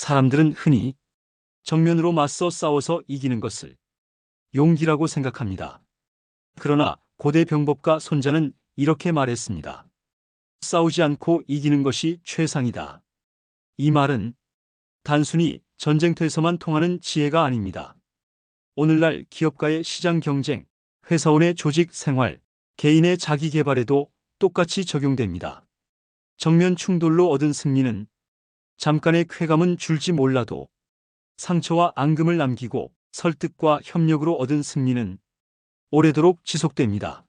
사람들은 흔히 정면으로 맞서 싸워서 이기는 것을 용기라고 생각합니다. 그러나 고대 병법가 손자는 이렇게 말했습니다. 싸우지 않고 이기는 것이 최상이다. 이 말은 단순히 전쟁터에서만 통하는 지혜가 아닙니다. 오늘날 기업가의 시장 경쟁, 회사원의 조직 생활, 개인의 자기 개발에도 똑같이 적용됩니다. 정면 충돌로 얻은 승리는 잠깐의 쾌감은 줄지 몰라도 상처와 앙금을 남기고 설득과 협력으로 얻은 승리는 오래도록 지속됩니다.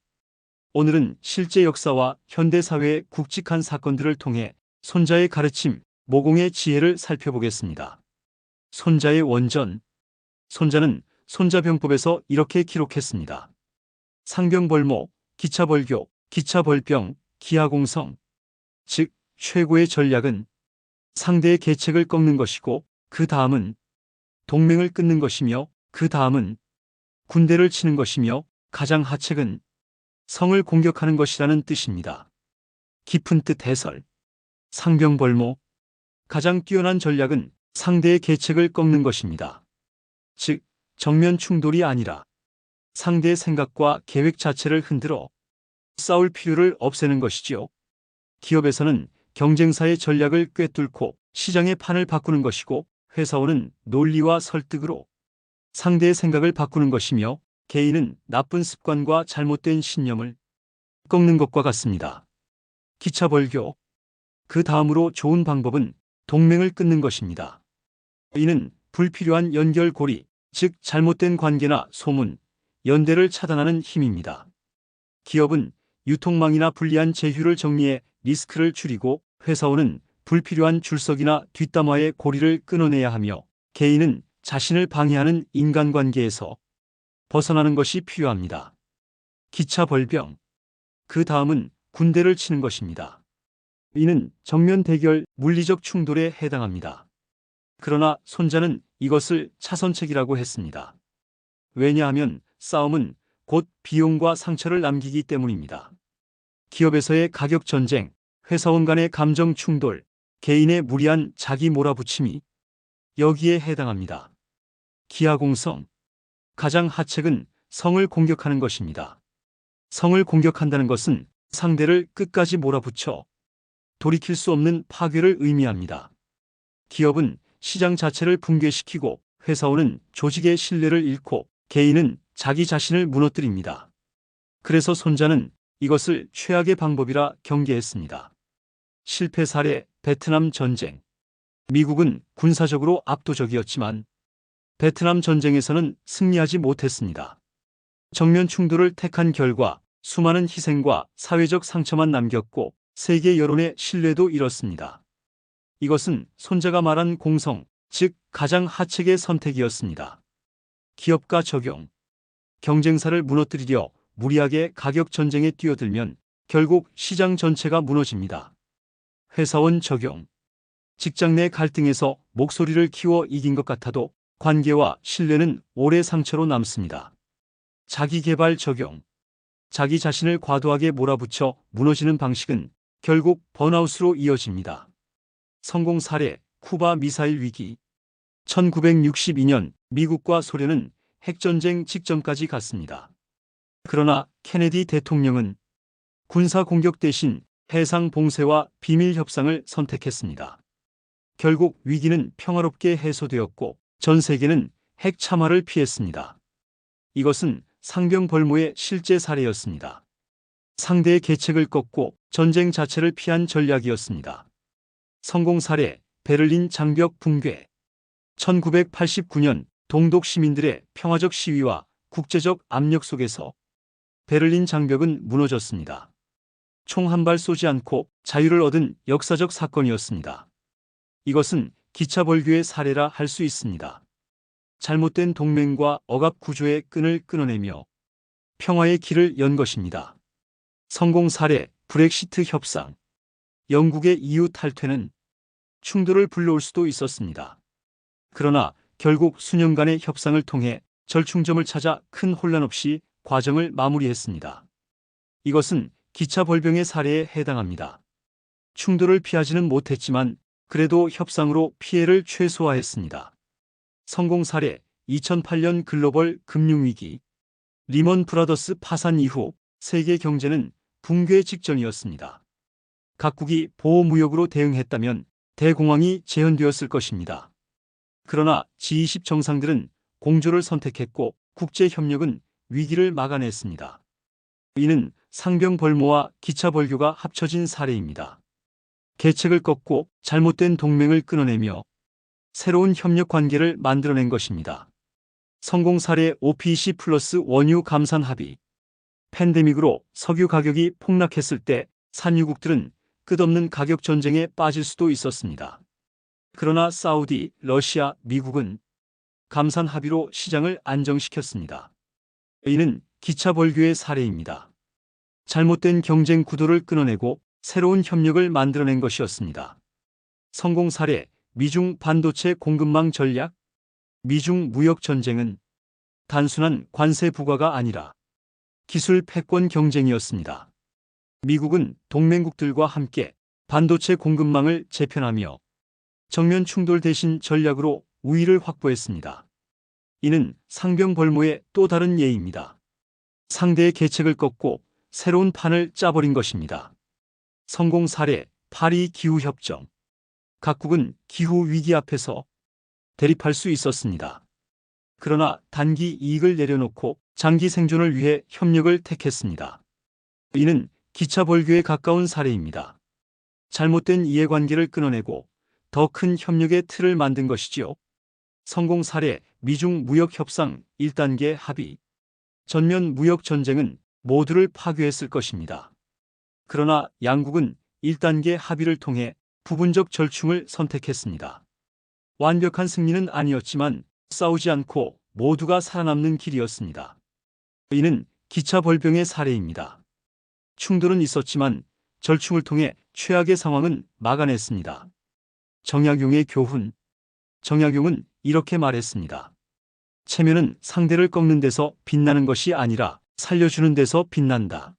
오늘은 실제 역사와 현대사회의 굵직한 사건들을 통해 손자의 가르침, 모공의 지혜를 살펴보겠습니다. 손자의 원전. 손자는 손자병법에서 이렇게 기록했습니다. 상병벌모, 기차벌교, 기차벌병, 기하공성. 즉, 최고의 전략은 상대의 계책을 꺾는 것이고, 그 다음은 동맹을 끊는 것이며, 그 다음은 군대를 치는 것이며, 가장 하책은 성을 공격하는 것이라는 뜻입니다. 깊은 뜻 해설. 상병벌모. 가장 뛰어난 전략은 상대의 계책을 꺾는 것입니다. 즉, 정면 충돌이 아니라 상대의 생각과 계획 자체를 흔들어 싸울 필요를 없애는 것이지요. 기업에서는 경쟁사의 전략을 꿰뚫고 시장의 판을 바꾸는 것이고 회사원은 논리와 설득으로 상대의 생각을 바꾸는 것이며 개인은 나쁜 습관과 잘못된 신념을 꺾는 것과 같습니다. 기차 벌교. 그 다음으로 좋은 방법은 동맹을 끊는 것입니다. 이는 불필요한 연결고리, 즉 잘못된 관계나 소문, 연대를 차단하는 힘입니다. 기업은 유통망이나 불리한 제휴를 정리해 리스크를 줄이고 회사원은 불필요한 줄석이나 뒷담화의 고리를 끊어내야 하며 개인은 자신을 방해하는 인간관계에서 벗어나는 것이 필요합니다. 기차 벌병. 그 다음은 군대를 치는 것입니다. 이는 정면 대결, 물리적 충돌에 해당합니다. 그러나 손자는 이것을 차선책이라고 했습니다. 왜냐하면 싸움은 곧 비용과 상처를 남기기 때문입니다. 기업에서의 가격 전쟁, 회사원 간의 감정 충돌, 개인의 무리한 자기 몰아붙임이 여기에 해당합니다. 기하공성. 가장 하책은 성을 공격하는 것입니다. 성을 공격한다는 것은 상대를 끝까지 몰아붙여 돌이킬 수 없는 파괴를 의미합니다. 기업은 시장 자체를 붕괴시키고 회사원은 조직의 신뢰를 잃고 개인은 자기 자신을 무너뜨립니다. 그래서 손자는 이것을 최악의 방법이라 경계했습니다. 실패 사례 베트남 전쟁. 미국은 군사적으로 압도적이었지만 베트남 전쟁에서는 승리하지 못했습니다. 정면 충돌을 택한 결과 수많은 희생과 사회적 상처만 남겼고 세계 여론의 신뢰도 잃었습니다. 이것은 손자가 말한 공성, 즉 가장 하책의 선택이었습니다. 기업가 적용. 경쟁사를 무너뜨리려 무리하게 가격 전쟁에 뛰어들면 결국 시장 전체가 무너집니다. 회사원 적용. 직장 내 갈등에서 목소리를 키워 이긴 것 같아도 관계와 신뢰는 오래 상처로 남습니다. 자기 개발 적용. 자기 자신을 과도하게 몰아붙여 무너지는 방식은 결국 번아웃으로 이어집니다. 성공 사례 쿠바 미사일 위기 1962년 미국과 소련은 핵전쟁 직전까지 갔습니다. 그러나 케네디 대통령은 군사 공격 대신 해상 봉쇄와 비밀 협상을 선택했습니다. 결국 위기는 평화롭게 해소되었고 전 세계는 핵 참화를 피했습니다. 이것은 상병 벌모의 실제 사례였습니다. 상대의 계책을 꺾고 전쟁 자체를 피한 전략이었습니다. 성공 사례 베를린 장벽 붕괴 1989년 동독 시민들의 평화적 시위와 국제적 압력 속에서 베를린 장벽은 무너졌습니다. 총 한 발 쏘지 않고 자유를 얻은 역사적 사건이었습니다. 이것은 기차 벌교의 사례라 할 수 있습니다. 잘못된 동맹과 억압 구조의 끈을 끊어내며 평화의 길을 연 것입니다. 성공 사례 브렉시트 협상 영국의 EU 탈퇴는 충돌을 불러올 수도 있었습니다. 그러나 결국 수년간의 협상을 통해 절충점을 찾아 큰 혼란 없이 과정을 마무리했습니다. 이것은 기차 벌병의 사례에 해당합니다. 충돌을 피하지는 못했지만 그래도 협상으로 피해를 최소화했습니다. 성공 사례 2008년 글로벌 금융위기 리먼 브라더스 파산 이후 세계 경제는 붕괴 직전이었습니다. 각국이 보호무역으로 대응했다면 대공황이 재현되었을 것입니다. 그러나 G20 정상들은 공조를 선택했고 국제협력은 위기를 막아냈습니다. 이는 상병벌모와 기차벌교가 합쳐진 사례입니다. 계책을 꺾고 잘못된 동맹을 끊어내며 새로운 협력 관계를 만들어낸 것입니다. 성공 사례 OPC 플러스 원유 감산 합의. 팬데믹으로 석유 가격이 폭락했을 때 산유국들은 끝없는 가격 전쟁에 빠질 수도 있었습니다. 그러나 사우디, 러시아, 미국은 감산 합의로 시장을 안정시켰습니다. 이는 기차 벌교의 사례입니다. 잘못된 경쟁 구도를 끊어내고 새로운 협력을 만들어낸 것이었습니다. 성공 사례 미중 반도체 공급망 전략 미중 무역 전쟁은 단순한 관세 부과가 아니라 기술 패권 경쟁이었습니다. 미국은 동맹국들과 함께 반도체 공급망을 재편하며 정면 충돌 대신 전략으로 우위를 확보했습니다. 이는 상병벌모의 또 다른 예입니다. 상대의 계책을 꺾고 새로운 판을 짜버린 것입니다. 성공 사례 파리 기후협정. 각국은 기후 위기 앞에서 대립할 수 있었습니다. 그러나 단기 이익을 내려놓고 장기 생존을 위해 협력을 택했습니다. 이는 기차 벌교에 가까운 사례입니다. 잘못된 이해관계를 끊어내고 더 큰 협력의 틀을 만든 것이지요. 성공 사례 미중 무역 협상 1단계 합의. 전면 무역 전쟁은 모두를 파괴했을 것입니다. 그러나 양국은 1단계 합의를 통해 부분적 절충을 선택했습니다. 완벽한 승리는 아니었지만 싸우지 않고 모두가 살아남는 길이었습니다. 이는 기차 벌병의 사례입니다. 충돌은 있었지만 절충을 통해 최악의 상황은 막아냈습니다. 정약용의 교훈. 정약용은 이렇게 말했습니다. 체면은 상대를 꺾는 데서 빛나는 것이 아니라 살려주는 데서 빛난다.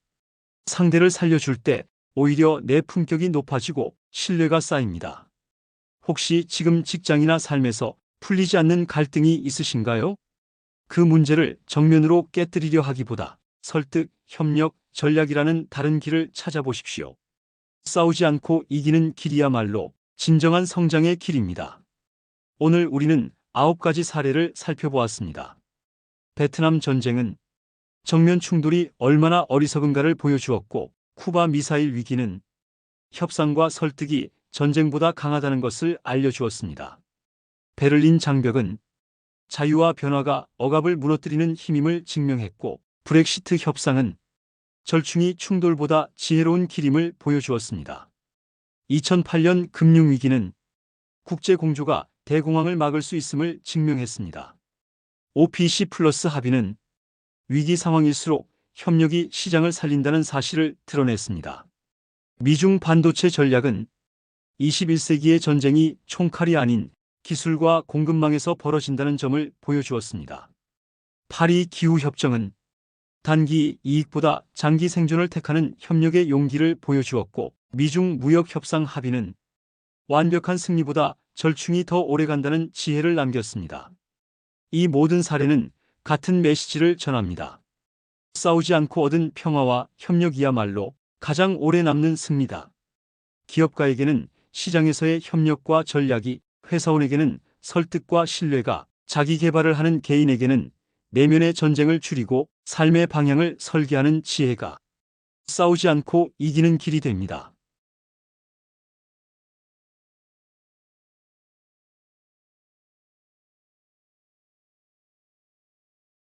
상대를 살려줄 때 오히려 내 품격이 높아지고 신뢰가 쌓입니다. 혹시 지금 직장이나 삶에서 풀리지 않는 갈등이 있으신가요? 그 문제를 정면으로 깨뜨리려 하기보다 설득, 협력, 전략이라는 다른 길을 찾아보십시오. 싸우지 않고 이기는 길이야말로 진정한 성장의 길입니다. 오늘 우리는 아홉 가지 사례를 살펴보았습니다. 베트남 전쟁은 정면 충돌이 얼마나 어리석은가를 보여주었고 쿠바 미사일 위기는 협상과 설득이 전쟁보다 강하다는 것을 알려주었습니다. 베를린 장벽은 자유와 변화가 억압을 무너뜨리는 힘임을 증명했고 브렉시트 협상은 절충이 충돌보다 지혜로운 길임을 보여주었습니다. 2008년 금융위기는 국제공조가 대공황을 막을 수 있음을 증명했습니다. OPC 플러스 합의는 위기 상황일수록 협력이 시장을 살린다는 사실을 드러냈습니다. 미중 반도체 전략은 21세기의 전쟁이 총칼이 아닌 기술과 공급망에서 벌어진다는 점을 보여주었습니다. 파리 기후협정은 단기 이익보다 장기 생존을 택하는 협력의 용기를 보여주었고 미중 무역 협상 합의는 완벽한 승리보다 절충이 더 오래간다는 지혜를 남겼습니다. 이 모든 사례는 같은 메시지를 전합니다. 싸우지 않고 얻은 평화와 협력이야말로 가장 오래 남는 승리다. 기업가에게는 시장에서의 협력과 전략이, 회사원에게는 설득과 신뢰가, 자기 개발을 하는 개인에게는 내면의 전쟁을 줄이고 삶의 방향을 설계하는 지혜가 싸우지 않고 이기는 길이 됩니다.